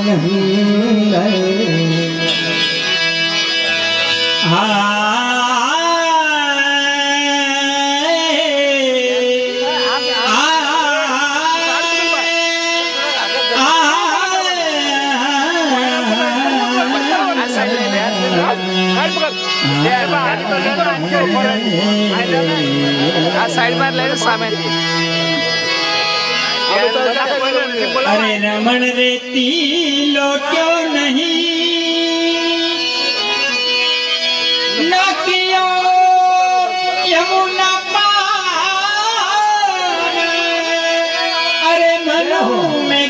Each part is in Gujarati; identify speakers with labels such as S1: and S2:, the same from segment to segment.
S1: આનંદ
S2: આ સાઈડમાં લઈને સામે
S1: અરે રમણ રેતી લોટ્યો નહીં નકિયો યમુના પાર અરે મનો મેં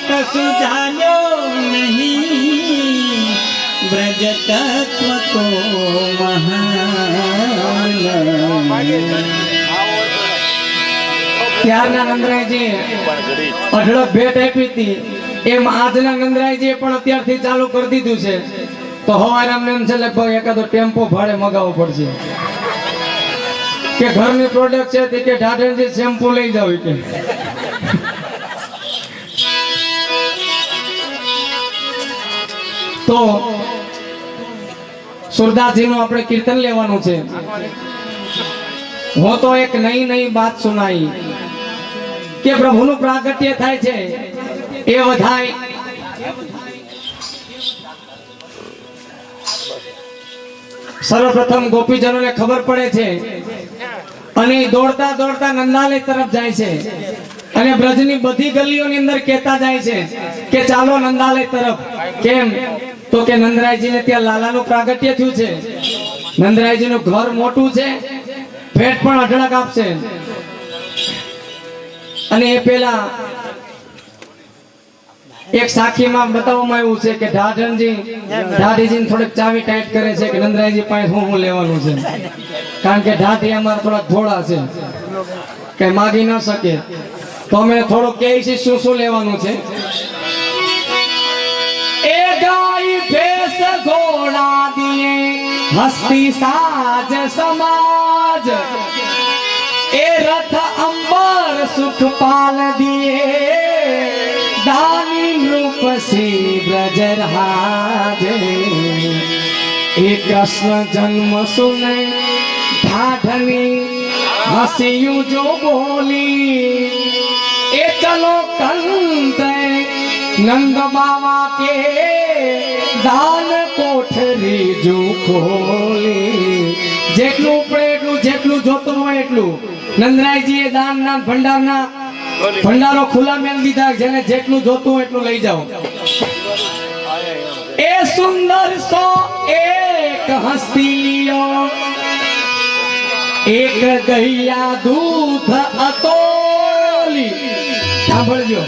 S1: નહીં બ્રજ તત્વ કો મહાન
S3: ત્યારના નંદરાયજી ચાલુ કરી દીધું છે. તો હવારે અમને ભાડે મગાવવો પડશે. કે ઘરની પ્રોડક્ટ છે તે કે સુરદાસજીનું આપણે કીર્તન લેવાનું છે. હું તો એક નઈ નઈ બાત સુનાઈ. કે પ્રભુનું પ્રાગટ્ય થાય છે. એ વધાય. સર્વપ્રથમ ગોપીજનોને ખબર પડે છે. અને દોડતા દોડતા નંદાલય તરફ જાય છે. અને બ્રજની બધી ગલીઓની અંદર કહેતા જાય છે કે ચાલો નંદાલય તરફ. કેમ? તો કે નંદરાયજીને ત્યાં લાલાનું પ્રાગટ્ય થયું છે. નંદરાયજીનું ઘર મોટું છે. ભેટ પણ અઢળક આપશે. અને એ પેલા એક સાખીમાં બતાવવામાં આવ્યું છે કે ઢાઢરજી ઢાઢીજીને થોડીક ચાવી ટાઈટ કરે છે કે નંદરાયજી પાસે હું હું લેવાનું છે? કારણ કે ઢાઢી અમારા થોડાક થોડા છે. કઈ માગી ન શકે. તો અમે થોડુંક કહે છે શું શું લેવાનું છે? એ ગાય ભેસ ઘોડા દિયે હસ્તી સાજ સમાજ. એ રથ અંબર સુખ પાલ દિએ. દાની રૂપ શ્રી બ્રજરાજ. એ કૃષ્ણ જન્મ સુને ઢાઢની હસિયું જો બોલી. એ ચલો કંદ નંદ બાવા કે, દાન કોઠરી જો ખોલી. જેટલું ઉપડે એટલું, જેટલું જોતું હોય એટલું. નંદરાયજીએ દાનના ભંડારના ભંડારો ખુલ્લા મેલ દીધા જેને જેટલું જોતું એટલું લઈ જાઓ. એ સુંદર સો એક હસ્તી લિયો એક ગૈયા દૂધ અતોલી. સાંભળજો.